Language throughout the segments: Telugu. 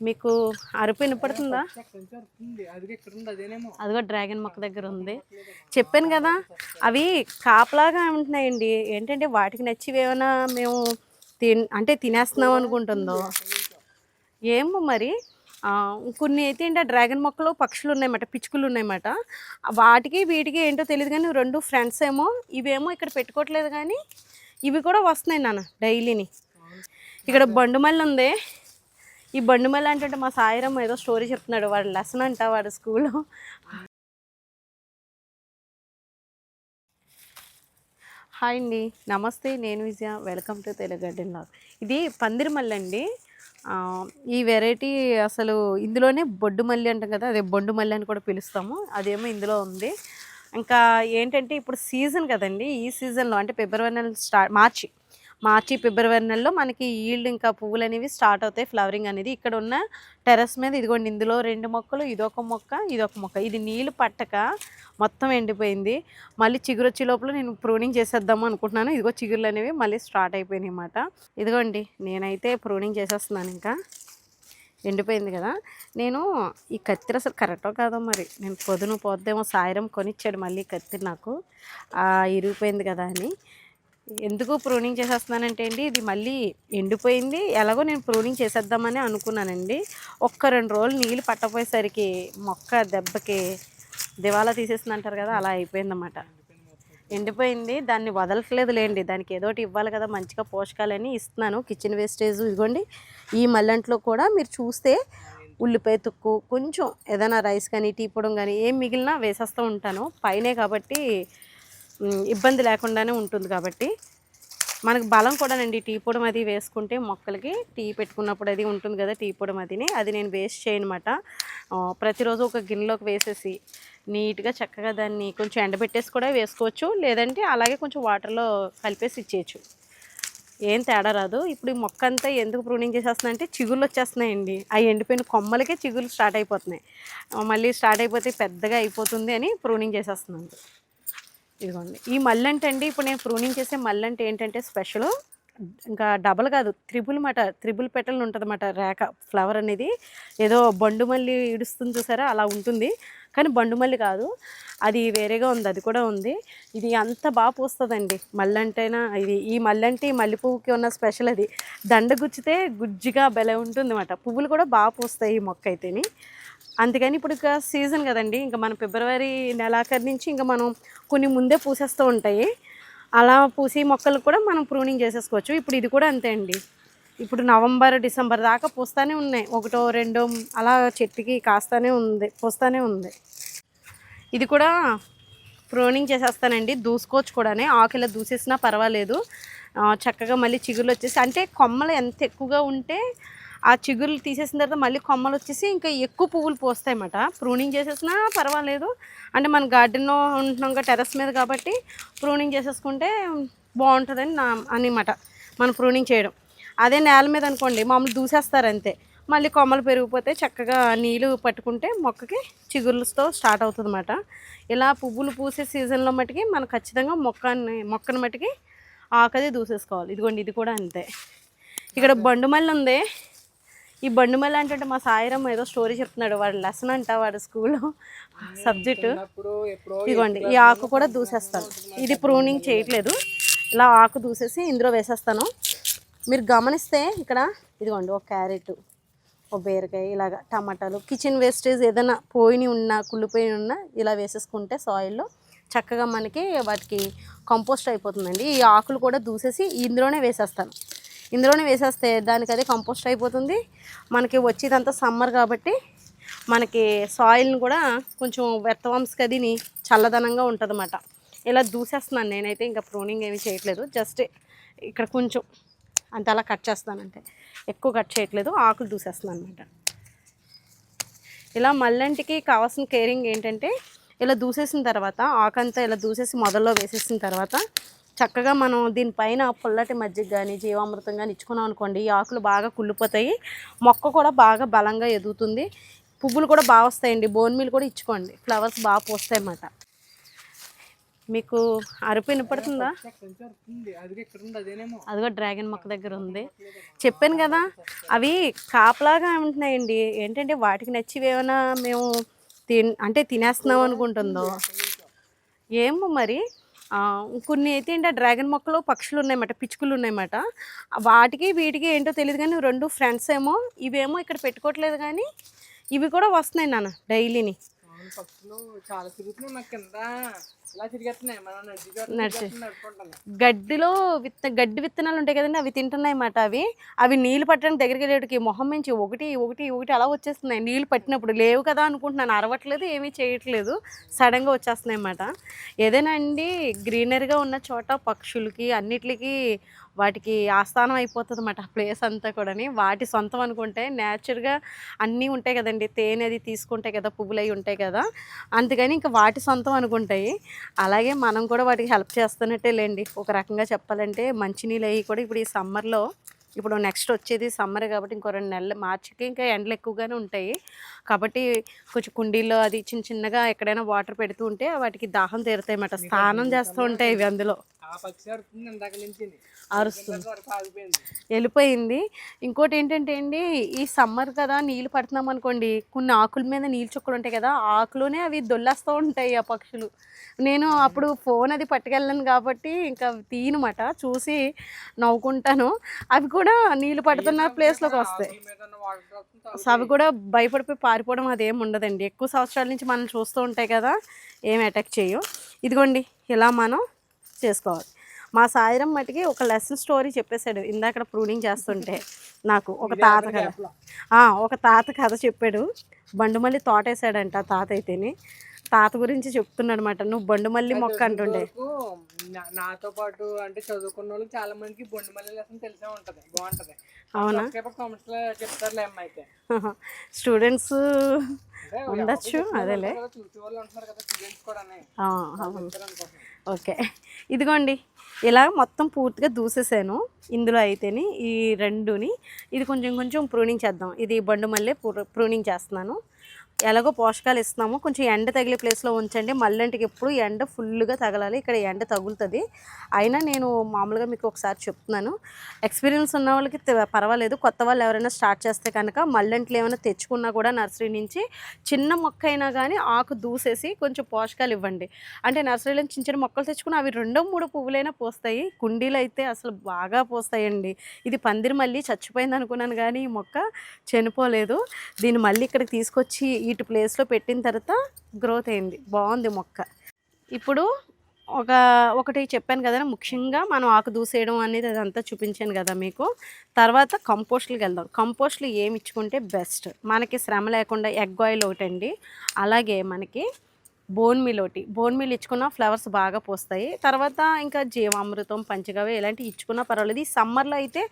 మీకు అరుపు వినపడుతుందా? అదిగో డ్రాగన్ మొక్క దగ్గర ఉంది. చెప్పాను కదా అవి కాపలాగా ఉంటున్నాయండి. ఏంటంటే వాటికి నచ్చివి ఏమైనా మేము తిన్ అంటే తినేస్తున్నాం అనుకుంటుందో. ఏమో మరి కొన్ని అయితే ఆ డ్రాగన్ మొక్కలు పక్షులు ఉన్నాయన్నమాట పిచ్చుకలు ఉన్నాయన్నమాట. వాటికి వీటికి ఏంటో తెలియదు కానీ రెండు ఫ్రెండ్స్ ఏమో ఇవేమో ఇక్కడ పెట్టుకోవట్లేదు కానీ ఇవి కూడా వస్తున్నాయి నాన్న డైలీని. ఇక్కడ బండుమల్లి ఉంది. ఈ బండుమల్లి అంటే మా సాయిరం ఏదో స్టోరీ చెప్తున్నాడు. వాడు లెసన్ అంట వాడు స్కూల్లో. హాయ్ అండి. నమస్తే నేను Vijaya. Welcome to Telugu garden log. ఇది పందిరి మల్లి అండి ఈ వెరైటీ అసలు ఇందులోనే బొడ్డు మల్లి అంటాం కదా అదే బొండు మల్లి అని కూడా పిలుస్తాము. అదేమో ఇందులో ఉంది. ఇంకా ఏంటంటే ఇప్పుడు సీజన్ కదండి. ఈ సీజన్లో అంటే ఫిబ్రవరి నెల స్టార్ట్ మార్చి. మార్చి ఫిబ్రవరి నెలలో మనకి ఈల్డ్ ఇంకా పువ్వులు అనేవి స్టార్ట్ అవుతాయి. ఫ్లవరింగ్ అనేది ఇక్కడ ఉన్న టెర్రస్ మీద ఇదిగోండి ఇందులో రెండు మొక్కలు ఇదొక మొక్క ఇదొక మొక్క. ఇది నీళ్ళు పట్టక మొత్తం ఎండిపోయింది. మళ్ళీ చిగురు వచ్చే లోపల నేను ప్రూనింగ్ చేసేద్దాము అనుకుంటున్నాను. ఇదిగో చిగురులు అనేవి మళ్ళీ స్టార్ట్ అయిపోయినాయి అన్నమాట. ఇదిగోండి నేనైతే ప్రూనింగ్ చేసేస్తున్నాను ఇంకా. ఎండిపోయింది కదా. నేను ఈ కత్తిరి అసలు కరెక్టో కాదో మరి. నేను పొదును పోద్దేమో సాయిరం కొనిచ్చాడు మళ్ళీ కత్తిరి నాకు. ఇరిగిపోయింది కదా అని. ఎందుకు ప్రూనింగ్ చేసేస్తున్నానంటే అండి ఇది మళ్ళీ ఎండిపోయింది. ఎలాగో నేను ప్రూనింగ్ చేసేద్దామని అనుకున్నానండి. ఒక్క రెండు రోజులు నీళ్ళు పట్టపోయేసరికి మొక్క దెబ్బకి దివాలా తీసేసింది అంటారు కదా అలా అయిపోయిందన్నమాట. ఎండిపోయింది. దాన్ని వదలట్లేదు లేండి దానికి ఏదో ఒకటి ఇవ్వాలి కదా మంచిగా పోషకాలని ఇస్తున్నాను. కిచెన్ వేస్టేజ్ ఇదిగోండి ఈ మల్లంట్లో కూడా మీరు చూస్తే ఉల్లిపాయ తుక్కు కొంచెం ఏదైనా రైస్ కానీ టీ పొడం కానీ ఏం మిగిలినా వేసేస్తూ ఉంటాను. పైనే కాబట్టి ఇబ్బంది లేకుండానే ఉంటుంది కాబట్టి మనకు బలం కూడానండి టీ పొడం అది వేసుకుంటే మొక్కలకి టీ పెట్టుకున్నప్పుడు అది ఉంటుంది కదా టీ పొడం అదిని అది నేను వేస్ట్ చేయనమాట. ప్రతిరోజు ఒక గిన్నెలోకి వేసేసి నీట్గా చక్కగా దాన్ని కొంచెం ఎండబెట్టేసి కూడా వేసుకోవచ్చు. లేదంటే అలాగే కొంచెం వాటర్లో కలిపేసి ఇచ్చేయచ్చు. ఏం తేడా రాదు. ఇప్పుడు ఈ మొక్క అంతా ఎందుకు ప్రూనింగ్ చేసేస్తుందంటే చిగుళ్ళు వచ్చేస్తున్నాయండి. ఆ ఎండిపోయిన కొమ్మలకే చిగుళ్ళు స్టార్ట్ అయిపోతున్నాయి. మళ్ళీ స్టార్ట్ అయిపోతే పెద్దగా అయిపోతుంది అని ప్రూనింగ్ చేసేస్తున్నాను. ఇదిగోండి. ఈ మల్లంటే అండి ఇప్పుడు నేను ప్రూనింగ్ చేసే మల్లంటే ఏంటంటే స్పెషల్. ఇంకా డబల్ కాదు త్రిబుల్ మాట త్రిబుల్ పెటల్ ఉంటుందన్నమాట రేఖ ఫ్లవర్ అనేది. ఏదో బండు మల్లి ఇడుస్తుంది చూసారా అలా ఉంటుంది. కానీ బండు మల్లి కాదు అది వేరేగా ఉంది అది కూడా ఉంది. ఇది అంత బాగా పూస్తుందండి మల్లంటైనా ఇది. ఈ మల్లంటే ఈ మల్లెపువ్వుకి ఉన్న స్పెషల్ అది. దండ గుచ్చితే గుజ్జిగా బెల ఉంటుంది అన్నమాట పువ్వులు కూడా బాగా పూస్తాయి ఈ మొక్క అయితేని. అందుకని ఇప్పుడు ఇక సీజన్ కదండి. ఇంకా మన ఫిబ్రవరి నెలాఖరు నుంచి ఇంకా మనం కొన్ని ముందే పూసేస్తూ ఉంటాయి. అలా పూసి మొక్కలు కూడా మనం ప్రూనింగ్ చేసేసుకోవచ్చు. ఇప్పుడు ఇది కూడా అంతే అండి. ఇప్పుడు నవంబర్ డిసెంబర్ దాకా పూస్తానే ఉన్నాయి. ఒకటో రెండో అలా చెట్టుకి కాస్తానే ఉంది పూస్తానే ఉంది. ఇది కూడా ప్రూనింగ్ చేసేస్తానండి. దూసుకోవచ్చు కూడానే. ఆకులా దూసేసినా పర్వాలేదు. చక్కగా మళ్ళీ చిగుర్లు వచ్చేసి అంటే కొమ్మలు ఎంత ఎక్కువగా ఉంటే ఆ చిగురులు తీసేసిన తర్వాత మళ్ళీ కొమ్మలు వచ్చేసి ఇంకా ఎక్కువ పువ్వులు పోస్తాయన్నమాట. ప్రూనింగ్ చేసేసినా పర్వాలేదు. అంటే మన గార్డెన్లో ఉంటున్నాం టెర్రస్ మీద కాబట్టి ప్రూనింగ్ చేసేసుకుంటే బాగుంటుందని నా అనమాట. మనం ప్రూనింగ్ చేయడం. అదే నేల మీద అనుకోండి మామూలు దూసేస్తారు అంతే. మళ్ళీ కొమ్మలు పెరిగిపోతే చక్కగా నీళ్ళు పట్టుకుంటే మొక్కకి చిగుర్లతో స్టార్ట్ అవుతుంది అన్నమాట ఇలా పువ్వులు పూసే సీజన్లో మట్టికి మనం ఖచ్చితంగా మొక్కని మొక్కని మట్టికి ఆకది దూసేసుకోవాలి. ఇదిగోండి ఇది కూడా అంతే. ఇక్కడ బండుమల్లి ఉంది. ఈ బండుమల్లి అంటే మా సాయిరం ఏదో స్టోరీ చెప్తున్నాడు. వాడు లెసన్ అంట వాడు స్కూల్లో సబ్జెక్టు ఇదిగోండి ఈ ఆకు కూడా దూసేస్తాను. ఇది ప్రూనింగ్ చేయట్లేదు. ఇలా ఆకు దూసేసి ఇందులో వేసేస్తాను. మీరు గమనిస్తే ఇక్కడ ఇదిగోండి ఒక క్యారెట్ ఒక బీరకాయ ఇలాగ టమాటాలు కిచెన్ వేస్టేజ్ ఏదైనా పోయిన ఉన్నా కుళ్ళిపోయి ఉన్నా ఇలా వేసేసుకుంటే సాయిల్లో చక్కగా మనకి వాటికి కంపోస్ట్ అయిపోతుందండి. ఈ ఆకులు కూడా దూసేసి ఇందులోనే వేసేస్తాను. ఇందులోనే వేసేస్తే దానికి అదే కంపోస్ట్ అయిపోతుంది. మనకి వచ్చేదంతా సమ్మర్ కాబట్టి మనకి సాయిల్ని కూడా కొంచెం వెత్తవంశ కదిని చల్లదనంగా ఉంటుందన్నమాట. ఇలా దూసేస్తున్నాను నేనైతే ఇంకా ప్రూనింగ్ ఏమీ చేయట్లేదు. జస్ట్ ఇక్కడ కొంచెం అంత అలా కట్ చేస్తానంటే ఎక్కువ కట్ చేయట్లేదు ఆకులు దూసేస్తున్నాను అనమాట ఇలా మల్లంటికి కావాల్సిన కేరింగ్ ఏంటంటే ఇలా దూసేసిన తర్వాత ఆకంతా ఇలా దూసేసి మొదల్లో వేసేసిన తర్వాత చక్కగా మనం దీనిపైన పుల్లటి మజ్జిగ కానీ జీవామృతం కానీ ఇచ్చుకున్నాం అనుకోండి ఈ ఆకులు బాగా కుళ్ళిపోతాయి. మొక్క కూడా బాగా బలంగా ఎదుగుతుంది. పువ్వులు కూడా బాగా వస్తాయండి. బోన్ మీల్ కూడా ఇచ్చుకోండి. ఫ్లవర్స్ బాగా పోస్తాయి అన్నమాట. మీకు అరుపు వినపడుతుందా? అది అదిగో డ్రాగన్ మొక్క దగ్గర ఉంది. చెప్పాను కదా అవి కాపలాగా ఉంటున్నాయండి. ఏంటంటే వాటికి నచ్చివి ఏమైనా మేము తిన్ అంటే తినేస్తున్నాం అనుకుంటుందో. ఏమో మరి. కొన్ని అయితే ఏంటో డ్రాగన్ మొక్కలు పక్షులు ఉన్నాయన్నమాట పిచ్చుకలు ఉన్నాయన్నమాట. వాటికి వీటికి ఏంటో తెలియదు కానీ రెండు ఫ్రెండ్స్ ఏమో ఇవేమో ఇక్కడ పెట్టుకోవట్లేదు కానీ ఇవి కూడా వస్తున్నాయి నాన్న డైలీని. పక్షులు చాలా తిరుగుతున్నాయి మాకు కింద. నడిచి గడ్డిలో విత్త గడ్డి విత్తనాలు ఉంటాయి కదండి అవి తింటున్నాయి అన్నమాట అవి. అవి నీళ్ళు పట్టడానికి దగ్గరికి వెళ్ళేటికి మొహం నుంచి ఒకటి ఒకటి ఒకటి అలా వచ్చేస్తున్నాయి. నీళ్ళు పట్టినప్పుడు లేవు కదా అనుకుంటున్నాను అరవట్లేదు ఏమీ చేయట్లేదు. సడన్గా వచ్చేస్తున్నాయి అన్నమాట. ఏదైనా అండి గ్రీనరీగా ఉన్న చోట పక్షులకి అన్నిటికీ వాటికి ఆస్థానం అయిపోతుంది అన్నమాట ఆ ప్లేస్ అంతా కూడాని. వాటి సొంతం అనుకుంటే నేచర్గా అన్నీ ఉంటాయి కదండి. తేనె అది తీసుకుంటాయి కదా పువ్వులు అవి ఉంటాయి కదా. అందుకని ఇంకా వాటి సొంతం అనుకుంటాయి. అలాగే మనం కూడా వాటికి హెల్ప్ చేస్తున్నట్టే లేండి. ఒక రకంగా చెప్పాలంటే మంచినీళ్ళు అవి కూడా ఇప్పుడు ఈ సమ్మర్లో ఇప్పుడు నెక్స్ట్ వచ్చేది సమ్మర్ కాబట్టి ఇంకో రెండు నెలలు మార్చికి ఇంకా ఎండలు ఎక్కువగానే ఉంటాయి. కాబట్టి కొంచెం కుండీల్లో అది చిన్న చిన్నగా ఎక్కడైనా వాటర్ పెడుతూ ఉంటే వాటికి దాహం తీరుతాయి అన్నమాట స్నానం చేస్తూ ఉంటాయి ఇవి అందులో. అరుస్తుంది వెళ్ళిపోయింది. ఇంకోటి ఏంటంటే అండి ఈ సమ్మర్ కదా నీళ్ళు పడుతున్నాం అనుకోండి కొన్ని ఆకుల మీద నీళ్ళు చుక్కలు ఉంటాయి కదా ఆకులోనే అవి దొల్లేస్తూ ఉంటాయి ఆ పక్షులు. నేను అప్పుడు ఫోన్ అది పట్టుకెళ్ళాను కాబట్టి ఇంకా తీయనమాట చూసి నవ్వుకుంటాను. అవి కూడా నీళ్ళు పడుతున్న ప్లేస్లోకి వస్తాయి. అవి కూడా భయపడిపోయి పారిపోవడం అదేం ఉండదండి. ఎక్కువ సంవత్సరాల నుంచి మనం చూస్తూ ఉంటాయి కదా ఏం అటాక్ చేయవు. ఇదిగోండి ఇలా మనం చేసుకోవాలి. మా సాయిరం మటుకి ఒక లెసన్ స్టోరీ చెప్పేశాడు. ఇందాక ప్రూనింగ్ చేస్తుంటే నాకు ఒక తాత కథ. ఒక తాత కథ చెప్పాడు. బండుమల్లి తోటేశాడంట తాత అయితేని. తాత గురించి చెప్తున్నాడు అనమాట నువ్వు బండుమల్లి మొక్క అంటుండే. నాతో పాటు అంటే చదువుకున్న వాళ్ళకి చాలా మందికి బొండు మల్లె లెసన్ తెలిసే ఉంటది. బాగుంటది. అవునా? కామెంట్స్లో చెప్తారులే అమ్మ అయితే స్టూడెంట్స్ ఉండొచ్చు అదేలే. ఎవరో చూసే వాళ్ళు ఉంటున్నారు కదా స్టూడెంట్స్ కూడా ఓకే. ఇదిగోండి. ఇలా మొత్తం పూర్తిగా దూసేసాను ఇందులో అయితేని ఈ రెండుని. ఇది కొంచెం కొంచెం ప్రూనింగ్ చేద్దాం. ఇది బండు మళ్ళీ ప్రూనింగ్ చేస్తున్నాను. ఎలాగో పోషకాలు ఇస్తున్నాము. కొంచెం ఎండ తగిలే ప్లేస్లో ఉంచండి. మళ్ళంటికి ఎప్పుడు ఎండ ఫుల్గా తగలాలి. ఇక్కడ ఎండ తగులుతుంది. అయినా నేను మామూలుగా మీకు ఒకసారి చెప్తున్నాను. ఎక్స్పీరియన్స్ ఉన్న వాళ్ళకి పర్వాలేదు. కొత్త వాళ్ళు ఎవరైనా స్టార్ట్ చేస్తే కనుక మళ్ళంట్లు ఏమైనా తెచ్చుకున్నా కూడా నర్సరీ నుంచి చిన్న మొక్క అయినా కానీ ఆకు దూసేసి కొంచెం పోషకాలు ఇవ్వండి. అంటే నర్సరీలో చిన్న చిన్న మొక్కలు తెచ్చుకుని అవి రెండో మూడు పువ్వులైనా పోస్తాయి. కుండీలు అయితే అసలు బాగా పోస్తాయండి. ఇది పందిరి మళ్ళీ చచ్చిపోయింది అనుకున్నాను కానీ ఈ మొక్క చనిపోలేదు. దీన్ని మళ్ళీ ఇక్కడికి తీసుకొచ్చి ఇటు ప్లేస్లో పెట్టిన తర్వాత గ్రోత్ అయింది. బాగుంది మొక్క. ఇప్పుడు ఒక ఒకటి చెప్పాను కదా ముఖ్యంగా మనం ఆకు దూసేయడం అనేది అదంతా చూపించాను కదా మీకు. తర్వాత కంపోస్ట్లకు వెళ్దాం. కంపోస్ట్లు ఏమి ఇచ్చుకుంటే బెస్ట్ మనకి శ్రమ లేకుండా ఎగ్ ఆయిల్ ఒకటండి. అలాగే మనకి బోన్ మిల్ ఒకటి. బోన్ మిల్ ఇచ్చుకున్న ఫ్లవర్స్ బాగా పోస్తాయి. తర్వాత ఇంకా జీవామృతం పంచగవ్య ఇలాంటివి ఇచ్చుకున్నా పర్వాలేదు. ఈ సమ్మర్లో అయితే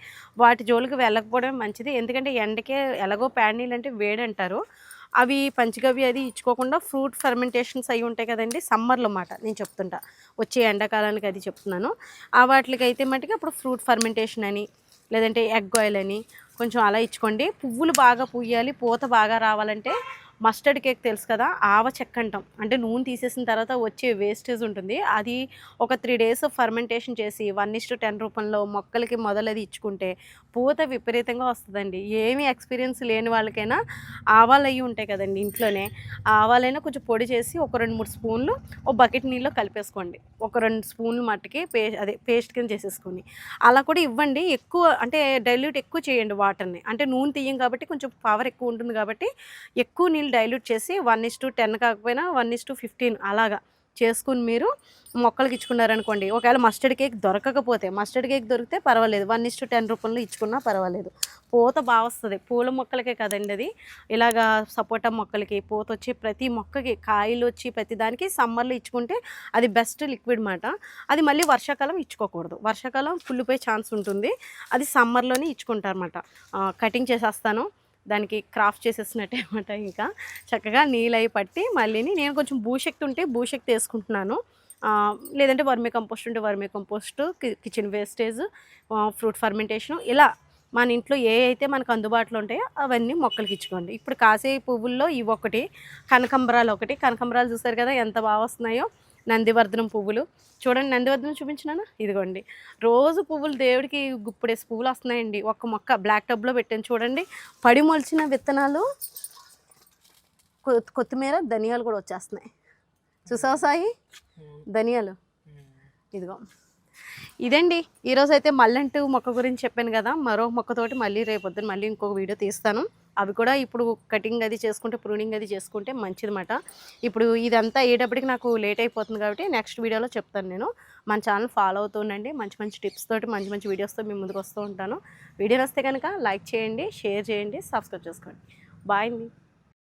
వాటి జోలికి వెళ్ళకపోవడం మంచిది. ఎందుకంటే ఎండకే ఎలాగో ప్యాడ్ అంటే వేడి అంటారు. అవి పంచగవ్య అది ఇచ్చుకోకుండా ఫ్రూట్ ఫర్మెంటేషన్స్ అయి ఉంటాయి కదండి. సమ్మర్లో మాట నేను చెప్తుంటా. వచ్చే ఎండాకాలానికి అది చెప్తున్నాను. ఆ వాటికి అయితే మటుకు అప్పుడు ఫ్రూట్ ఫర్మెంటేషన్ అని లేదంటే ఎగ్ ఆయిల్ అని కొంచెం అలా ఇచ్చుకోండి. పువ్వులు బాగా పూయాలి. పూత బాగా రావాలంటే మస్టర్డ్ కేక్ తెలుసు కదా ఆవ చెక్క అంటాం అంటే నూనె తీసేసిన తర్వాత వచ్చే వేస్టేజ్ ఉంటుంది. అది ఒక త్రీ డేస్ ఫర్మెంటేషన్ చేసి వన్ ఇస్ టు టెన్ రూపంలో మొక్కలకి మొదలది ఇచ్చుకుంటే పూత విపరీతంగా వస్తుందండి. ఏమీ ఎక్స్పీరియన్స్ లేని వాళ్ళకైనా ఆవాలు అయ్యి ఉంటాయి కదండి ఇంట్లోనే. ఆవాలైనా కొంచెం పొడి చేసి ఒక రెండు మూడు స్పూన్లు ఒక బకెట్ నీళ్ళలో కలిపేసుకోండి. ఒక రెండు స్పూన్లు మట్టుకి పే అదే పేస్ట్ కింద చేసేసుకొని. అలా కూడా ఇవ్వండి. ఎక్కువ అంటే డైల్యూట్ ఎక్కువ చేయండి వాటర్ని అంటే నూనె తీయం కాబట్టి కొంచెం పవర్ ఎక్కువ ఉంటుంది కాబట్టి ఎక్కువ నీళ్ళు డైల్యూట్ చేసి వన్ ఇస్ టు టెన్ కాకపోయినా వన్ ఇస్ టు ఫిఫ్టీన్ అలాగా చేసుకుని మీరు మొక్కలకి ఇచ్చుకున్నారనుకోండి. ఒకవేళ మస్టర్డ్ కేక్ దొరకకపోతే మస్టర్డ్ కేక్ దొరికితే పర్వాలేదు. వన్ ఇస్ టు టెన్ రూపంలో ఇచ్చుకున్నా పర్వాలేదు. పూత బాగా వస్తుంది. పూల మొక్కలకే కదండి అది. ఇలాగా సపోటా మొక్కలకి పూత వచ్చి ప్రతి మొక్కకి కాయలు వచ్చి ప్రతి దానికి సమ్మర్లో ఇచ్చుకుంటే అది బెస్ట్ లిక్విడ్ మాట. అది మళ్ళీ వర్షాకాలం ఇచ్చుకోకూడదు. వర్షాకాలం కుళ్ళిపోయే ఛాన్స్ ఉంటుంది. అది సమ్మర్లోనే ఇచ్చుకుంటారన్నమాట కటింగ్ చేసేస్తాను. దానికి క్రాఫ్ట్ చేసేసినట్టే అనమాట ఇంకా. చక్కగా నీళ్ళు అవి పట్టి మళ్ళీని నేను కొంచెం భూశక్తి ఉంటే భూశక్తి వేసుకుంటున్నాను. లేదంటే వర్మీ కంపోస్ట్ ఉంటే vermi compost kitchen wastage fruit fermentation ఇలా మన ఇంట్లో ఏ అయితే మనకు అందుబాటులో ఉంటాయో అవన్నీ మొక్కలకి ఇచ్చుకోండి. ఇప్పుడు కాసే పువ్వుల్లో ఇవి ఒకటి కనకంబరాలు ఒకటి. కనకంబరాలు చూసారు కదా ఎంత బాగా వస్తున్నాయో? నందివర్ధనం పువ్వులు. చూడండి నందివర్ధనం చూపించినానా? ఇదిగోండి. రోజు పువ్వులు దేవుడికి గుప్పుడేసి పువ్వులు వస్తున్నాయండి. ఒక్క మొక్క బ్లాక్ టబ్లో పెట్టాను చూడండి. పడి మొలిచిన విత్తనాలు కొత్తిమీర ధనియాలు కూడా వచ్చేస్తున్నాయి. చూసావు సాయి? ధనియాలు. ఇదిగో. ఇదండి. ఈరోజు అయితే మల్లెంటు మొక్క గురించి చెప్పాను కదా. మరో మొక్కతోటి మళ్ళీ రేపు పొద్దున్న మళ్ళీ ఇంకొక వీడియో తీస్తాను. అవి కూడా ఇప్పుడు కటింగ్ అది చేసుకుంటే ప్రూనింగ్ అది చేసుకుంటే మంచిదన్నమాట. ఇప్పుడు ఇదంతా అయ్యేటప్పటికి నాకు లేట్ అయిపోతుంది కాబట్టి నెక్స్ట్ వీడియోలో చెప్తాను నేను. మన ఛానల్ ఫాలో అవుతుండండి మంచి మంచి టిప్స్ తోటి మంచి మంచి వీడియోస్తో మీ ముందుకు వస్తూ ఉంటాను. వీడియో వస్తే కనుక లైక్ చేయండి షేర్ చేయండి సబ్స్క్రైబ్ చేసుకోండి. బాయ్ అండి.